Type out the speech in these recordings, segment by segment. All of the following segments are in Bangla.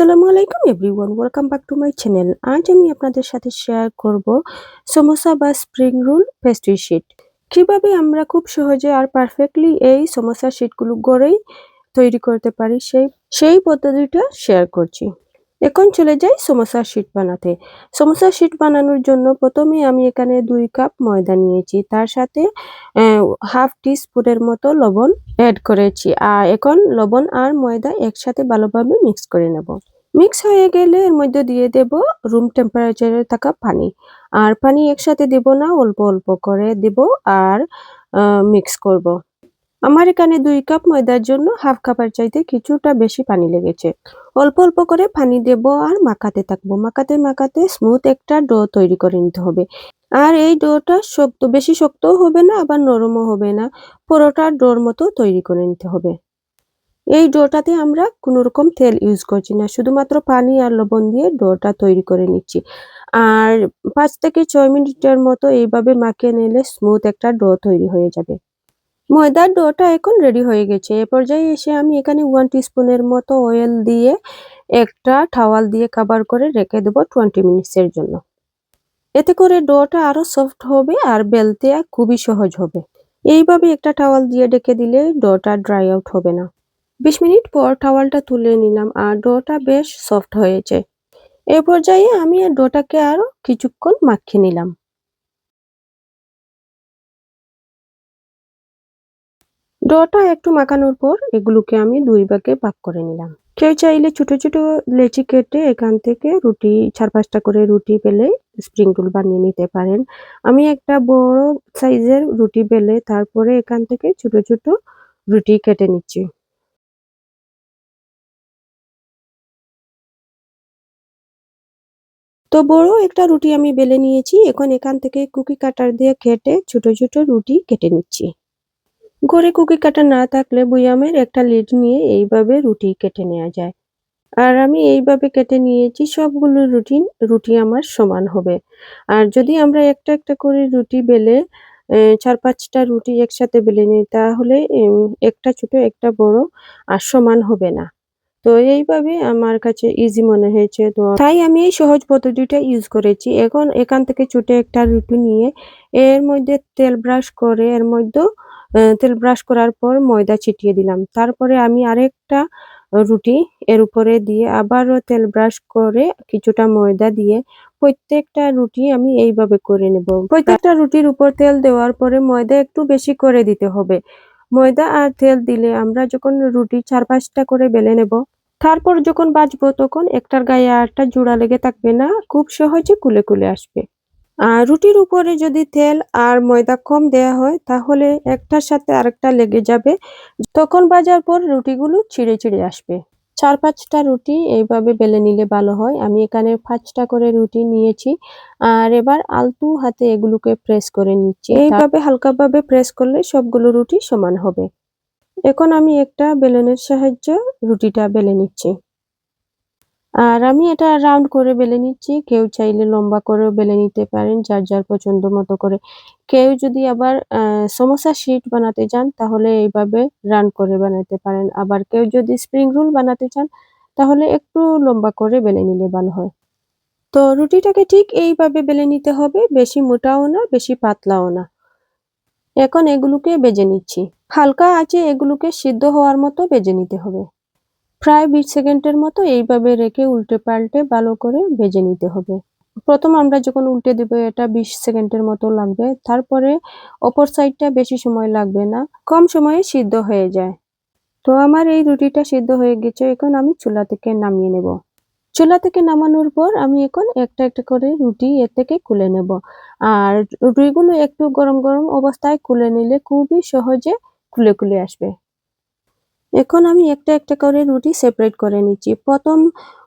আসসালামু আলাইকুম everyone welcome back to my channel আজ আমি আপনাদের সাথে শেয়ার করব সমোসা বা স্প্রিং রোল পেস্ট্রি শিট কীভাবে আমরা খুব সহজে আর পারফেক্টলি এই সমোসা শিটগুলো গড়েই তৈরি করতে পারি সেই সেই পদ্ধতিটা শেয়ার করছি। এখন চলে যাই সমোসা শিট বানাতে। সমোসা শিট বানানোর জন্য প্রথমে আমি এখানে দুই কাপ ময়দা নিয়েছি। তার সাথে হাফ টি স্পুনের মতো লবণ অ্যাড করেছি। আর এখন লবণ আর ময়দা একসাথে ভালোভাবে মিক্স করে নেব। মিক্স হয়ে গেলে এর মধ্যে দিয়ে দেব রুম টেম্পারেচারে থাকা পানি। আর পানি একসাথে দেব না, অল্প অল্প করে দেব আর মিক্স করব। আমার এখানে দুই কাপ ময়দার জন্য হাফ কাপের চাইতে কিছুটা বেশি পানি লেগেছে। অল্প অল্প করে পানি দেব আর মাখাতে থাকব। মাখাতে মাখাতে স্মুথ একটা ডো তৈরি করে নিতে হবে। আর এই ডোটা শক্ত, বেশি শক্তও হবে না, আবার নরমও হবে না। পুরোটা ডোর মতো তৈরি করে নিতে হবে। এই ডোটাতে আমরা কোনো রকম তেল ইউজ করছি না। শুধুমাত্র পানি আর লবণ দিয়ে ডোটা তৈরি করে নিচ্ছি। আর পাঁচ থেকে ছয় মিনিটের মতো এইভাবে মাখিয়ে নিলে স্মুথ একটা ডো তৈরি হয়ে যাবে। ময়দার ডোটা এখন রেডি হয়ে গেছে। এ পর্যায়ে এসে আমি এখানে ওয়ান টিস্পুনের মতো অয়েল দিয়ে একটা ঠাওয়াল দিয়ে কাভার করে রেখে দেবো টোয়েন্টি মিনিটসের জন্য। এতে করে ডোটা আরও সফট হবে আর বেলতে খুবই সহজ হবে। এইভাবে একটা টাওয়াল দিয়ে ডেকে দিলে ডোটা ড্রাই আউট হবে না। বিশ মিনিট পর টাওয়ালটা তুলে নিলাম আর ডোটা বেশ সফট হয়েছে। এ পর্যায়ে আমি আর ডোটাকে আরও কিছুক্ষণ মাখিয়ে নিলাম। ডোটা একটু মাখানোর পর এগুলোকে আমি দুই ভাগে ভাগ করে নিলাম। কেউ চাইলে ছোট ছোট লেচি কেটে এখান থেকে রুটি, চার পাঁচটা করে রুটি পেলে স্প্রিং রোল বানিয়ে নিতে পারেন। আমি একটা বড় সাইজের রুটি বেলে তারপরে এখান থেকে ছোট ছোট রুটি কেটে নিচ্ছি। তো বড় একটা রুটি আমি বেলে নিয়েছি। এখন এখান থেকে কুকি কাটার দিয়ে কেটে ছোট ছোট রুটি কেটে নিচ্ছি। ঘরে কুকি কাটা না থাকলে বুয়ামের একটা লিড নিয়ে এইভাবে রুটি কেটে নেওয়া যায়। আর আমি এইভাবে কেটে নিয়েছি, সবগুলো রুটি রুটি আমার সমান হবে। আর যদি আমরা একটা একটা করে রুটি বেলে চার পাঁচটা রুটি একসাথে বেলে নিই, তাহলে একটা ছোট, একটা বড় আর সমান হবে না। তো এইভাবে আমার কাছে ইজি মনে হয়েছে। তো তাই আমি এই সহজ পদ্ধতিটা ইউজ করেছি। এখন এখান থেকে ছোট একটা রুটি নিয়ে এর মধ্যে তেল ব্রাশ করে, এর মধ্যে তেল ব্রাশ করার পর ময়দা ছিটিয়ে দিলাম। তারপরে আমি আরেকটা রুটি এর উপরে দিয়ে আবারও তেল ব্রাশ করে কিছুটা ময়দা দিয়ে প্রত্যেকটা রুটি আমি এইভাবে করে নেব। প্রত্যেকটা রুটির উপর তেল দেওয়ার পরে ময়দা একটু বেশি করে দিতে হবে। ময়দা আর তেল দিলে আমরা যখন রুটি চার পাঁচটা করে বেলে নেব, তারপর যখন বাজবো তখন একটার গায়ে আরটা জোড়া লেগে থাকবে না, খুব সহজে কুলে কুলে আসবে। রুটির উপরে যদি তেল আর ময়দা কম দেয়া হয়, তাহলে একটার সাথে আরেকটা লেগে যাবে। তখন বাজার পর রুটিগুলো ছিঁড়ে ছিঁড়ে আসবে। চার পাঁচটা রুটি এইভাবে বেলে নিলে ভালো হয়। আমি এখানে পাঁচটা করে রুটি নিয়েছি। আর এবার আলতু হাতে এগুলোকে প্রেস করে নিচ্ছি। এইভাবে হালকাভাবে প্রেস করলে সবগুলো রুটি সমান হবে। এখন আমি একটা বেলনের সাহায্যে রুটিটা বেলে নিচ্ছি। আর আমি এটা রাউন্ড করে বেলে নিচ্ছি। কেউ চাইলে লম্বা করেও বেলে নিতে পারেন, যার যার পছন্দ মতো করে। কেউ যদি আবার সমোসা শিট বানাতে চান, তাহলে এইভাবে রাউন্ড করে বানাতে পারেন। আবার কেউ যদি স্প্রিং রোল বানাতে চান, তাহলে একটু লম্বা করে বেলে নিলে ভালো হয়। তো রুটিটাকে ঠিক এইভাবে বেলে নিতে হবে, বেশি মোটাও না, বেশি পাতলাও না। এখন এগুলোকে বেজে নিচ্ছি। হালকা আছে এগুলোকে সিদ্ধ হওয়ার মতো বেজে নিতে হবে। প্রায় বিশ সেকেন্ডের মতো এইভাবে রেখে উল্টে পাল্টে ভালো করে ভেজে নিতে হবে। প্রথম আমরা যখন উল্টে দেবো, এটা বিশ সেকেন্ডের মতো লাগবে। তারপরে অপর সাইডটা বেশি সময় লাগবে না, কম সময়ে সিদ্ধ হয়ে যায়। তো আমার এই রুটিটা সিদ্ধ হয়ে গেছে, এখন আমি চুলা থেকে নামিয়ে নেব। চুলা থেকে নামানোর পর আমি এখন একটা একটা করে রুটি এর থেকে খুলে নেব। আর রুটিগুলো একটু গরম গরম অবস্থায় খুলে নিলে খুবই সহজে খুলে খুলে আসবে। এখন আমি একটা একটা করে রুটি সেপারেট করে নিচ্ছি। প্রথম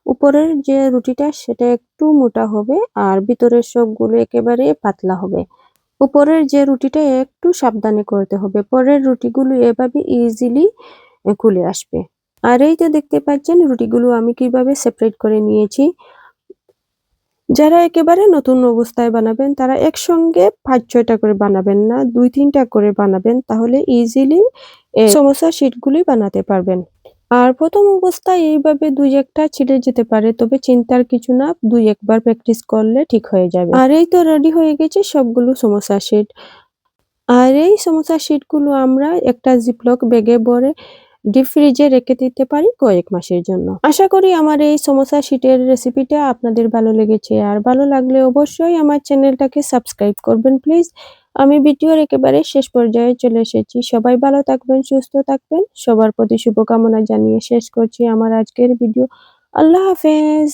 উপরের যে রুটিটা সেটা একটু মোটা হবে আর ভিতরের সবগুলো একেবারে পাতলা হবে। উপরের যে রুটিটা একটু সাবধানে করতে হবে। পরের রুটিগুলো এভাবে ইজিলি খুলে আসবে। আর এই তো দেখতে পাচ্ছেন, রুটিগুলো আমি কীভাবে সেপারেট করে নিয়েছি। যারা একেবারে নতুন অবস্থায় বানাবেন, তারা একসঙ্গে পাঁচ ছয়টা করে বানাবেন না দুই তিনটা করে বানাবেন, তাহলে ইজিলি সমস্যা শিটগুলি বানাতে পারবেন। আর প্রথম অবস্থায় এইভাবে দুই একটা ছিঁড়ে যেতে পারে, তবে চিন্তার কিছু না দুই একবার প্র্যাকটিস করলে ঠিক হয়ে যাবে। আর এই তো রেডি হয়ে গেছে সবগুলো সমস্যা শিট আর এই সমোসা শিটগুলো আমরা একটা জিপলক ব্যাগে ভরে ডিপ ফ্রিজে রেখে দিতে পারি কয়েক মাসের জন্য। আশা করি আমার এই সমোসা শীটের রেসিপিটা আপনাদের ভালো লেগেছে। আর ভালো লাগলে অবশ্যই আমার চ্যানেলটাকে সাবস্ক্রাইব করবেন, প্লিজ। আমি ভিডিওর একেবারে শেষ পর্যায়ে চলে এসেছি। সবাই ভালো থাকবেন, সুস্থ থাকবেন। সবার প্রতি শুভকামনা জানিয়ে শেষ করছি আমার আজকের ভিডিও। আল্লাহ হাফেজ।